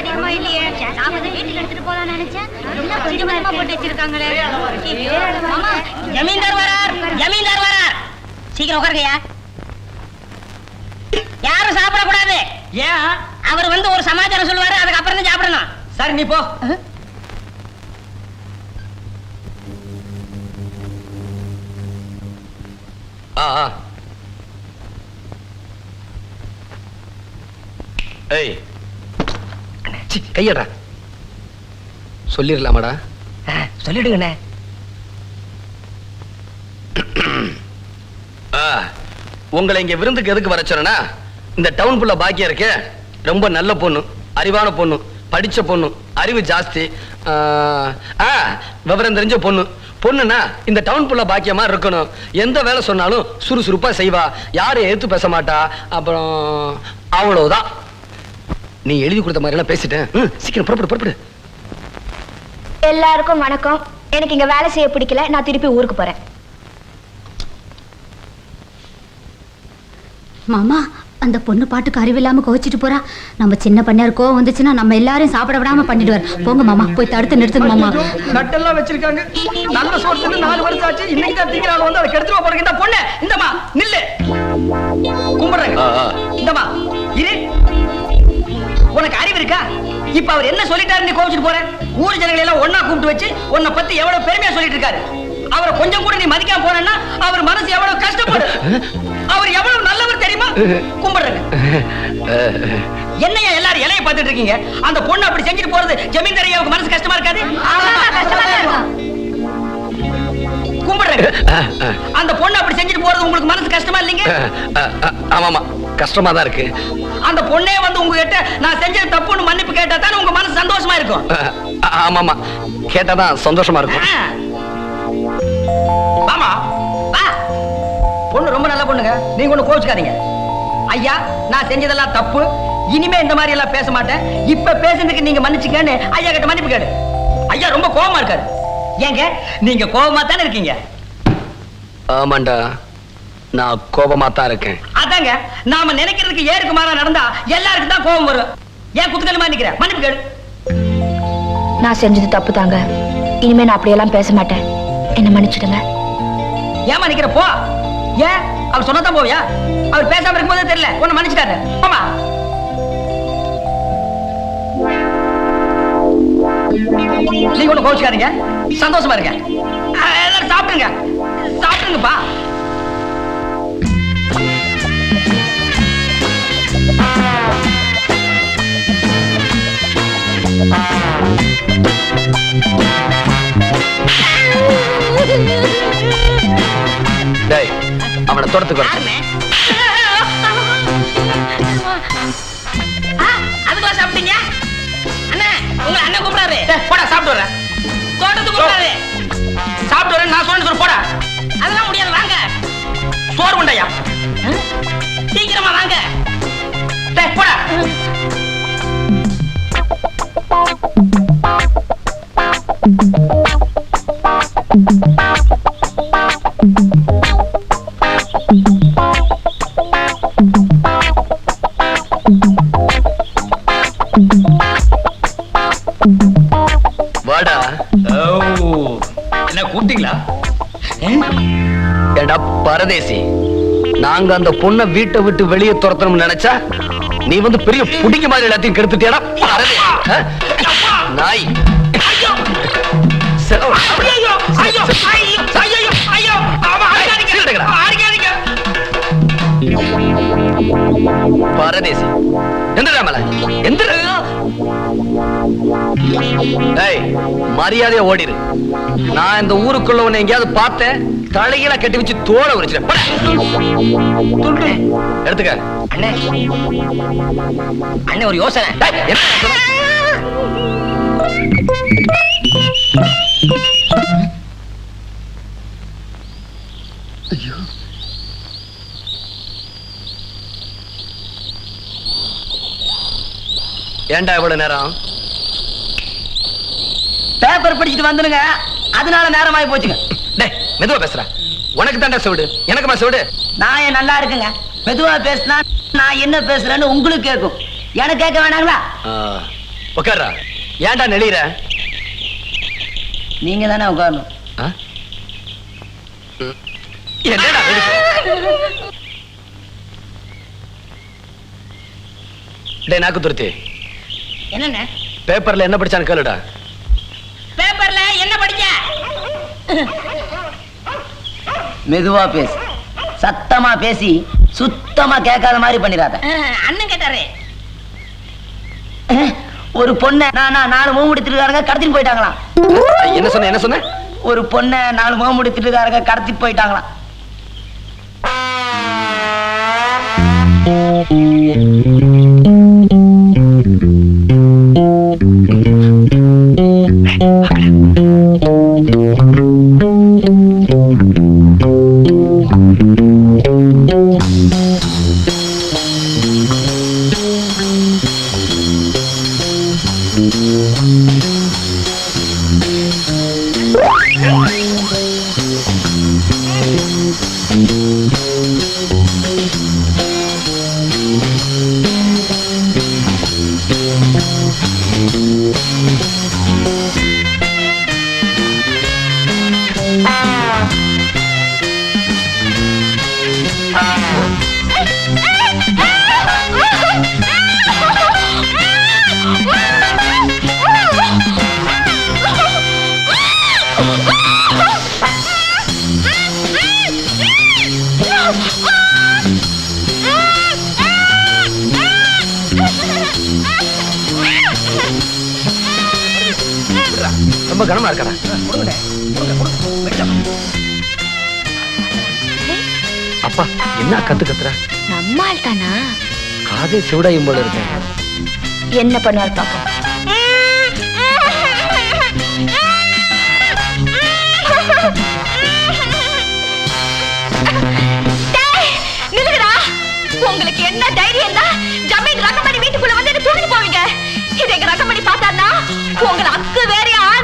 அதிகமா இல்லையே. நான் வந்து வீட்டுக்கு எடுத்துட்டு போலாம்னு நினைச்சேன். எல்லாம் கொஞ்சம் கொஞ்சமா போட்டு வச்சிருக்காங்களே. மாமா. ஜமீன்தார் வரார். ஜமீன்தார் வரார். சீக்கிரம் உட்காருங்கய்யா. யாரும் சாப்பிடக்கூடாது. ஏன்? அவர் வந்து ஒரு சமாச்சாரம் சொல்லுவாரு அதுக்கப்புறம் தான் சாப்பிடணும். சரி நீ போ. ஆ ஆ. ஏய் கையடா சொல்லிடலாமாடா சொல்லிடுங்கண்ணே. உங்களை இங்க விருந்துக்கு எதுக்கு வர சொன்னா இந்த டவுன் ஃபுல்லா பாக்கியா இருக்கு. ரொம்ப நல்ல பொண்ணு அறிவான பொண்ணு படிச்ச பொண்ணு அறிவு ஜாஸ்தி. விவரம் தெரிஞ்ச பொண்ணு. பொண்ணுனா இந்த டவுன் ஃபுல்லா பாக்கியமா இருக்கணும். எந்த வேலை சொன்னாலும் சுறுசுறுப்பா செய்வா. யாரும் எதிர்த்து பேச மாட்டா. அப்புறம் அவ்வளவுதான். நீ எழுதி கொடுத்த மாதிரி எல்லாம் பேசிட்டேன் சீக்கிரம் புறப்படு புறப்படு. எல்லாருக்கும் வணக்கம். எனக்கு இங்க வேலை செய்ய பிடிக்கல. நான் திருப்பி ஊருக்கு போறேன். மாமா அந்த பொண்ணு பாட்டுக்கு அறிவில்லாம கோவிச்சிட்டு போறா. நம்ம சின்ன பண்ணையார் கோவம் வந்துச்சுன்னா நம்ம எல்லாரையும் சாப்பிட விடாம பண்ணிடுவார். போங்க மாமா போய் தடுத்து நிறுத்துங்க மாமா. நட்டெல்லாம் வச்சிருக்காங்க. நல்ல தின்னு நாலு வருஷம் ஆச்சு இன்னைக்கு தான் திங்கிறாங்க வந்து அதை கெடுத்துட்டு போறீங்க இந்த பொண்ணு இந்தமா நில்லு. கும்பிடுறாங்க. ஆ. இந்தமா இரு. உனக்கு அறிவு இருக்கா? இப்ப அவர் என்ன சொல்லிட்டாரு நீ கோவிச்சுட்டு போற? ஊர் ஜனங்களை எல்லாம் ஒன்னா கூப்பிட்டு வச்சு உன்னை பத்தி எவ்வளவு பெருமையா சொல்லிட்டு இருக்காரு. அவரை கொஞ்சம் கூட நீ மதிக்காம போனா அவர் மனசு எவ்வளவு கஷ்டப்படும். அவர் எவ்வளவு நல்லவர் தெரியுமா? கும்பிடுறேன் என்னையா எல்லாரும் இலைய பார்த்துட்டு இருக்கீங்க? அந்த பொண்ணு அப்படி செஞ்சுட்டு போறது ஜமீன்தார் ஐயாவுக்கு மனசு கஷ்டமா இருக்காது? கும்பிடுறேன் அந்த பொண்ணு அப்படி செஞ்சுட்டு போறது உங்களுக்கு மனசு கஷ்டமா இல்லைங்க? ஆமாமா கஷ்டமா தான் இருக்கு. அந்த பொண்ணே வந்து உங்ககிட்ட நான் செஞ்சது தப்புன்னு மன்னிப்பு கேட்டா தானே உங்க மனசு சந்தோஷமா இருக்கும்? ஆமாமா கேட்டாதான் சந்தோஷமா இருக்கும். ஆ. வாமா வா. பொண்ணு ரொம்ப நல்ல பொண்ணுங்க. நீங்க ஒண்ணு கோச்சுக்காதீங்க ஐயா நான் செஞ்சதெல்லாம் தப்பு. இனிமே இந்த மாதிரி எல்லாம் பேச மாட்டேன். இப்ப பேசுனதுக்கு நீங்க மன்னிச்சுக்கன்னு ஐயா கிட்ட மன்னிப்பு கேடு ஐயா ரொம்ப கோவமா இருக்காரு. ஏங்க நீங்க கோவமா தானே இருக்கீங்க? ஆமாண்டா. நான் கோபமா தான் இருக்கேன். அதாங்க நாம நினைக்கிறதுக்கு ஏருக்கு மாறா நடந்தா எல்லாருக்கும் தான் கோபம் வரும். ஏன் குத்துக்கலுமா நிக்கிறேன் மன்னிப்பு கேடு நான் செஞ்சது தப்பு தாங்க இனிமே நான் அப்படியெல்லாம் பேச மாட்டேன். என்ன மன்னிச்சிடுங்க. ஏமா நிக்கிற? போ. ஏன்? அவர் சொன்னதான் போவியா? அவர் பேசாம இருக்கும்போதே தெரியல. உன்னை மன்னிச்சிட்டாரு. போமா நீங்க ஒண்ணு கோச்சுக்காதீங்க சந்தோஷமா இருங்க. எல்லாரும் சாப்பிடுங்க. சாப்பிடுங்கப்பா. டேய் அவனை தொடத்துக்கு வர அதுக்குள்ள சாப்பிட்டீங்க? அண்ணா உங்க அண்ணன் கூப்பிடாரு. டேய், போடா சாப்பிட்டு வரேன். தோட்டத்துக்கு கூப்பிடாரு. சாப்பிட்டு வரேன் நான் சொல்லு போடா. அதெல்லாம் முடியாது வாங்க. சோறு உண்டையா? சீக்கிரமா வாங்க. டேய், போடா. பரதேசி நாங்க அந்த பொண்ணை வீட்டை விட்டு வெளியே துரத்தணும்னு நினைச்சா நீ வந்து பெரிய புடிங்க மாதிரி எல்லாத்தையும் கெடுத்துட்டியாடா? பரதேசி? நாய். எந்திரா மேல எந்திர. மரியாதையா ஓடிரு. நான் இந்த ஊருக்குள்ள உன்னை எங்கேயாவது பார்த்தேன். தலையில கட்டி வச்சு தோலை. துண்டு. எடுத்துக்க. அண்ணே. அண்ணே ஒரு யோசனை. டேய், என்ன? சொல்ற? ஏன்டா இவ்வளவு நேரம்? பேப்பர் படிச்சுட்டு வந்துருங்க அதனால நேரமாயி போச்சுங்க. டேய் மெதுவா பேசுற. உனக்கு தான்டா செவிடு. எனக்குமா செவிடு? நான் ஏன் நல்லா இருக்குங்க. மெதுவா பேசினா நான் என்ன பேசுறேன்னு உங்களுக்கு கேட்கும். எனக்கு கேட்க வேணாங்களா? ஆ, உட்கார்றா ஏன்டா நெளியிற? நீங்க தானே உட்காரணும். என்னடா? டேய் நாக்கு துருத்தி என்னண்ணே பேப்பர்ல என்ன படிச்சான்னு கேளுடா. பேப்பர்ல என்ன படிச்ச? மெதுவா பேசு. சத்தமா பேசி சுத்தமா கேட்காத மாதிரி பண்ணிடாத. அண்ணன் கேட்டாரு. ஒரு பொண்ணை நான் நான் நாலு முகம் முடித்திருக்காருங்க கடத்திட்டு போயிட்டாங்களாம். என்ன சொன்ன என்ன சொன்ன? ஒரு பொண்ணை நாலு முகம் முடித்திருக்காருங்க கடத்திட்டு போயிட்டாங்களாம். ரொம்ப அப்பா என்ன கத்து கத்துற நம்மால் தானா காதே சிவடாயும் போல இருக்கேன் என்ன பண்ணுவார் பாப்போம் நிலுங்கடா உங்களுக்கு என்ன தைரியம் தான் ஜமீன் ரகமணி வீட்டுக்குள்ள வந்து என்ன தூக்கிட்டு போவீங்க? இது எங்க ரகமணி பார்த்தாருன்னா உங்களை அக்கு வேறைய ஆடு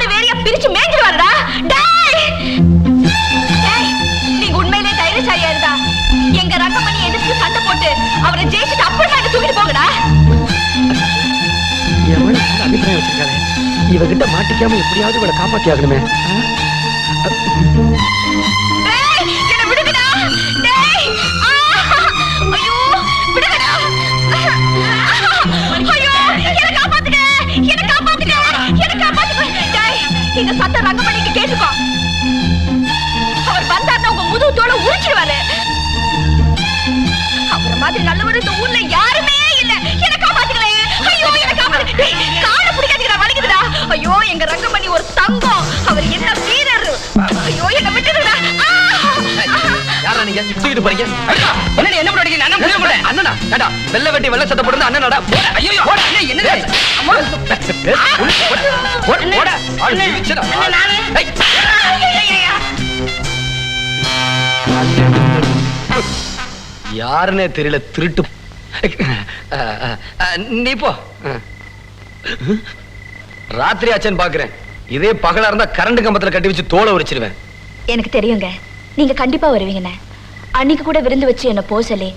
என் மேல நல்ல அபிப்பிராயம் வச்சிருக்காளே இவகிட்ட மாட்டிக்காம எப்படியாவது இவளை காப்பாத்தி ஆகணுமே தூக்கிட்டு போறீங்க. என்ன என்ன பண்ணி நான் புரிய மாட்டேன் அண்ணனா வெள்ளை வெட்டி வெள்ளை சட்டை போட்டு அண்ணனடா? போடா. ஐயோ என்ன போடா மிதிச்சடா. ஏய். யாருன்னே தெரியல திருட்டு. நீ போ. ராத்திரி ஆச்சேன்னு பாக்குறேன். இதே பகலா இருந்தா கரண்ட் கம்பத்துல கட்டி வச்சு தோலை உரிச்சிருவேன். எனக்கு தெரியுங்க. நீங்க கண்டிப்பா வருவீங்கண்ணே. அன்னைக்கு கூட விருந்து வச்சு என்ன போக சொல்லி.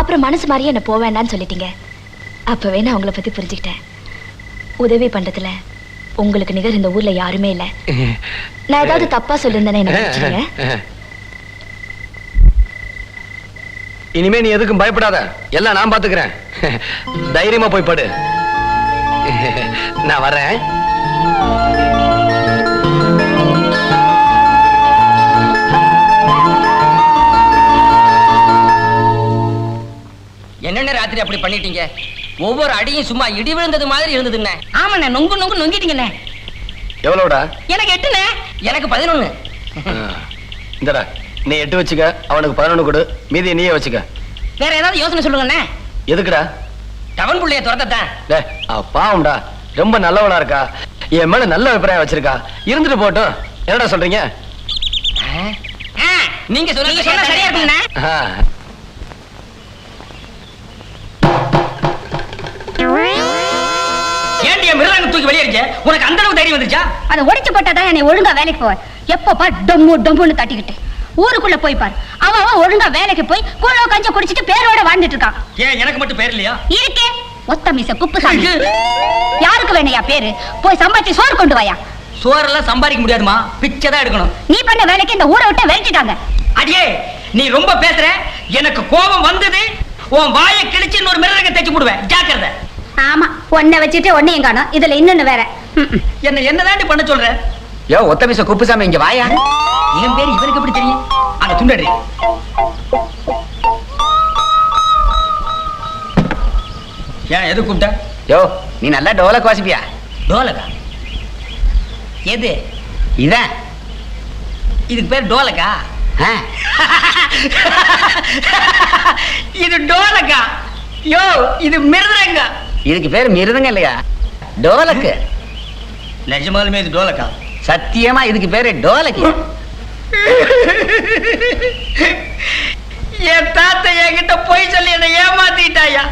அப்புறம் மனசு மாதிரியே என்ன போக வேண்டாம்னு சொல்லிட்டீங்க. அப்பவே நான் உங்களை பத்தி புரிஞ்சுக்கிட்டேன். உதவி பண்றதுல உங்களுக்கு நிகர் இந்த ஊர்ல யாருமே இல்ல. நான் ஏதாவது தப்பா சொல்லியிருந்தேனே என்ன இனிமே நீ எதுக்கும் பயப்படாத. எல்லாம் நான் பாத்துக்கிறேன். தைரியமா போய் படு. நான் வரேன் ராத்திரி அப்படி பண்ணிட்டீங்க. ஒவ்வொரு அடியும் சும்மா இடி விழுந்தது மாதிரி இருந்ததுண்ணே ஆமாண்ணே நொங்கு நொங்கு நொங்கிட்டீங்கண்ணே. எவ்வளவுடா? எனக்கு எட்டுண்ணே. எனக்கு பதினொன்னு. இந்தடா நீ எட்டு வச்சுக்க அவனுக்கு பதினொன்று கொடு. மீதியை நீயே வச்சுக்க. வேற ஏதாவது யோசனை சொல்லுங்கண்ணே. எதுக்குடா? டவன் புள்ளைய துரத்தத்தான். டே பாவம்டா. ரொம்ப நல்லவளா இருக்கா. என் மேல நல்ல அபிப்பிராயம் வச்சிருக்கா. இருந்துட்டு போட்டும். என்னடா சொல்றீங்க? நீங்க சொன்னா சரியா இருக்குங்கண்ணே என் மிருதாங்க தூக்கி வெளியே இருக்க உனக்கு அந்த அளவுக்கு தைரியம் வந்துச்சா அதை உடைச்சு போட்டாதான் என்னை ஒழுங்கா வேலைக்கு போவேன் எப்போ பார் டொம்மு டொம்முன்னு தட்டிக்கிட்டு. ஊருக்குள்ள போய் பார். அவன் அவன் ஒழுங்கா வேலைக்கு போய் கூழோ கஞ்ச குடிச்சிட்டு பேரோட வாழ்ந்துட்டு இருக்கான் ஏன் எனக்கு மட்டும் பேர் இல்லையா? இருக்கே. ஒத்த மீச குப்பு சாமி. யாருக்கு வேணையா பேரு? போய் சம்பாதிச்சு சோறு கொண்டு வாயா. சோறெல்லாம் சம்பாதிக்க முடியாதுமா. பிச்சை தான் எடுக்கணும். நீ பண்ண வேலைக்கு இந்த ஊரை விட்டு விரட்டிட்டாங்க. அடியே நீ ரொம்ப பேசுற. எனக்கு கோபம் வந்தது. உன் வாயை கிழிச்சு இன்னொரு மிரக தைச்சு போடுவேன். ஜாக்கிரதை. ஆமா ஒன்ன வச்சுட்டு ஒன்னையும் காணோம். இதுல இன்னொன்னு வேற. ம். என்ன என்னதாண்டி பண்ண சொல்ற? யோ ஒத்த மீச குப்புசாமி இங்க வாயா? என் பேர் இவனுக்கு எப்படி தெரியும்? அங்க துண்டடி. ஏன் எது கூப்பிட்ட? யோ நீ நல்லா டோலக் வாசிப்பியா? டோலகா எது? இதான். இதுக்கு பேர் டோலகா ஆ, இது டோலகா யோ இது மிருதங்க இதுக்கு பேர் மிருதுங்க இல்லையா? டோலக்கு. நிஜமாலுமே இது டோலகா சத்தியமா இதுக்கு பேரு டோலக்கு. என் தாத்தா என்கிட்ட போய் சொல்லி என்னை ஏமாத்திட்டாயா?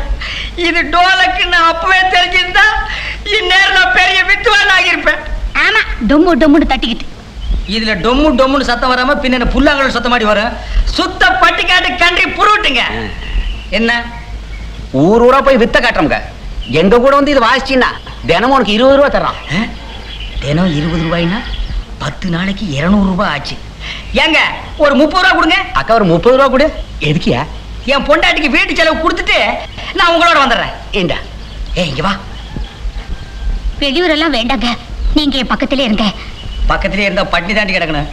இது டோலக்கு நான் அப்பவே தெரிஞ்சிருந்தா இந்நேரம் நான் பெரிய வித்துவான் ஆகியிருப்பேன். ஆமா டொம்மு டொம்முன்னு தட்டிக்கிட்டு. இதுல டொம்மு டொம்முன்னு சத்தம் வராம பின்ன புல்லாங்கல் சத்தம் மாடி வரும்? சுத்த பட்டிக்காட்டு கன்றி புருட்டுங்க. என்ன? ஊர் ஊரா போய் வித்த காட்டுறோம்ங்க. எங்க கூட வந்து இது வாசிச்சீங்கன்னா தினமும் உனக்கு இருபது ரூபா தர்றான். ஆ? தினம் இருபது ரூபாய்னா பத்து நாளைக்கு இருநூறு ரூபாய் ஆச்சு. ஏங்க ஒரு முப்பது ரூபா கொடுங்க. அக்கா ஒரு முப்பது ரூபா கொடு. எதுக்கியா? என் பொண்டாட்டிக்கு வீட்டு செலவு கொடுத்துட்டு நான் உங்களோட வந்துடுறேன். ஏண்டா? ஏய் இங்க வா. வெளியூரெல்லாம் வேண்டாங்க. நீங்க என் பக்கத்திலே இருங்க. பக்கத்திலே இருந்தா பட்டினி தாண்டி கிடக்கணும்.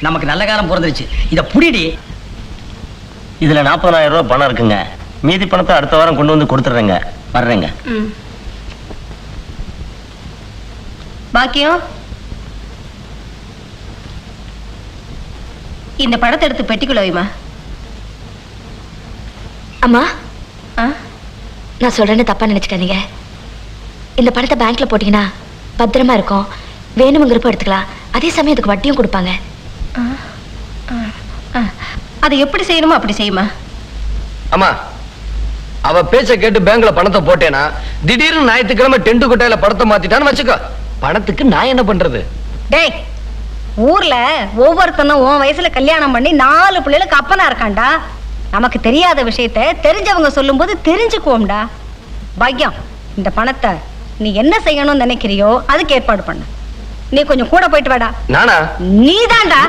நமக்கு நல்ல காலம் பிறந்துருச்சு. இத புடிடி. இதுல நாற்பதாயிரம் ரூபாய் பணம் இருக்குங்க. மீதி பணத்தை அடுத்த வாரம் கொண்டு வந்து கொடுத்துட்றேங்க. வர்றேங்க. பாக்கியம் இந்த படத்தை எடுத்து பெட்டிக்குள்ள வைமா. அம்மா? நான் சொல்றேன்னு தப்பா நினைச்சுக்காதீங்க இந்த பணத்தை பேங்க்ல போட்டீங்கன்னா பத்திரமா இருக்கும். வேணுங்கிறப்ப எடுத்துக்கலாம். அதே சமயம் அதுக்கு வட்டியும் கொடுப்பாங்க. ஆ. அதை எப்படி செய்யணுமோ அப்படி செய்யுமா? அம்மா அவ பேச்ச கேட்டு பேங்க்ல பணத்தை போட்டேனா திடீர்னு ஞாயிற்றுக்கிழமை டென்ட் கொட்டையில பணத்தை மாத்திட்டான்னு வச்சுக்கோ. பணத்துக்கு நான் என்ன பண்றது? டேய் ஊர்ல ஒவ்வொருத்தனும் உன் வயசுல கல்யாணம் பண்ணி நாலு பிள்ளைகளுக்கு அப்பனா இருக்கான்டா. நமக்கு தெரியாத விஷயத்த தெரிஞ்சவங்க சொல்லும்போது தெரிஞ்சுக்குவோம்டா. பாக்கியம் இந்த பணத்தை நீ என்ன செய்யணும்னு நினைக்கிறியோ அதுக்கு ஏற்பாடு பண்ணு. நீ கொஞ்சம் கூட போயிட்டு வாடா. நானா? நீதான்டா.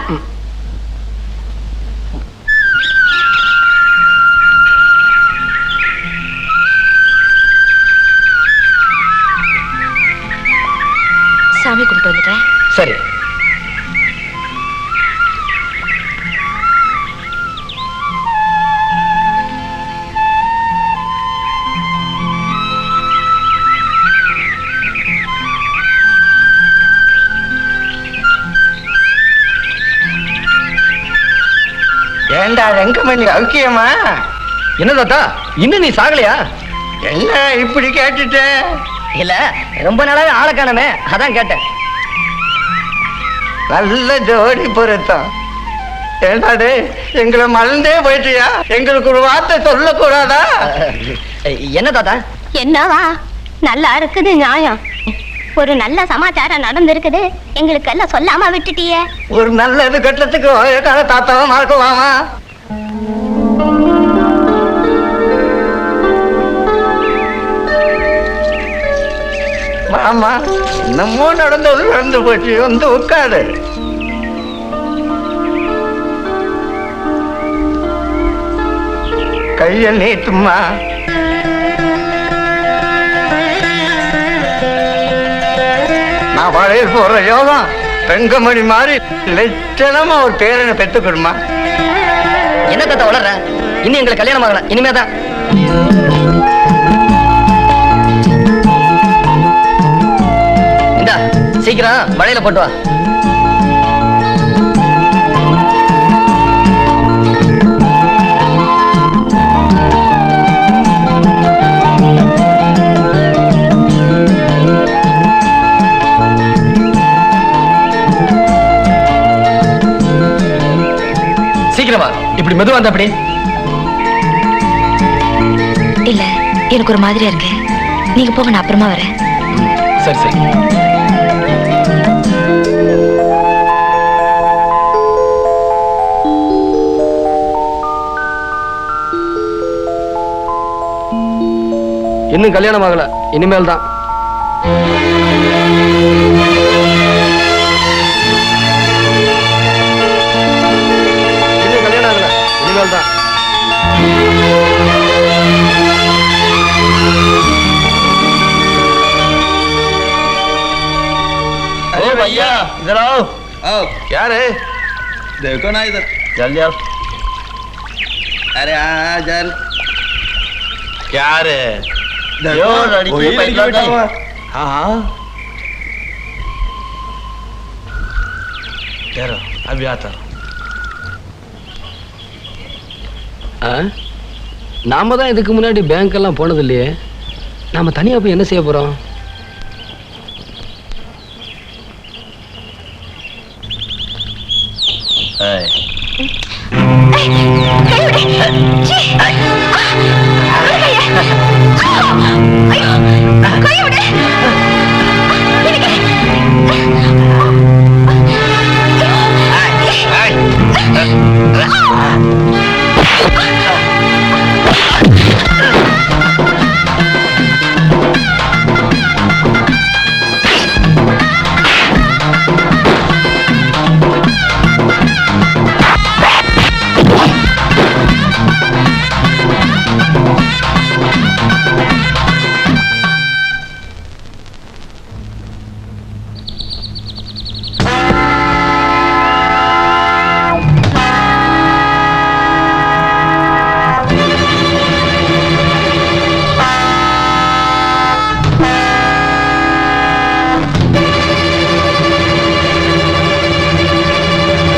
அவுக்கியமா என்ன தாத்தா? இன்னும் நீ சாகலையா? என்ன இப்படி கேட்டுட்ட? இல்ல ரொம்ப நாளாவே ஆளை காணமே. அதான் கேட்டேன். நல்ல ஜோடி பொருத்தம். ஏண்டாடே எங்களை மறந்தே போயிட்டியா? எங்களுக்கு ஒரு வார்த்தை சொல்லக்கூடாதா? என்ன தாத்தா? என்னவா? நல்லா இருக்குது நியாயம். ஒரு நல்ல சமாச்சாரம் நடந்திருக்குது. எங்களுக்கு எல்லாம் சொல்லாம விட்டுட்டியே. ஒரு நல்லது கட்டத்துக்கு வயக்கால தாத்தாவை மறக்குவாமா மாமா என்னமோ நடந்தது நடந்து போச்சு. வந்து உட்காரு. கைய நீட்டுமா நான் வளையல் போற யோகம் பெங்கமணி மாதிரி லட்சணமா ஒரு பேரனை பெற்றுக்கணுமா என்ன தாத்தா வளர்ற? இன்னும் எங்களுக்கு கல்யாணம் ஆகல. இனிமேதான். இந்தா சீக்கிரம் மழையில போட்டு வா. இப்படி மெதுவா இருந்தா அப்படி இல்ல எனக்கு ஒரு மாதிரியா இருக்கு. நீங்க போங்க நான் அப்புறமா வரேன். சரி சரி. இன்னும் கல்யாணம் ஆகல. இனிமேல் தான் भैया इधर आओ आओ क्या रे देखो ना इधर जल्दी आओ अरे हाँ जल क्या रे देखो, लड़की वही लड़की बैठा बैठा हुआ हाँ हाँ ठहरो अभी आता हूँ ஆ? நாம தான் இதுக்கு முன்னாடி பேங்க் எல்லாம் போனது இல்லையே நாம தனியா போய் என்ன செய்ய போறோம் Ah!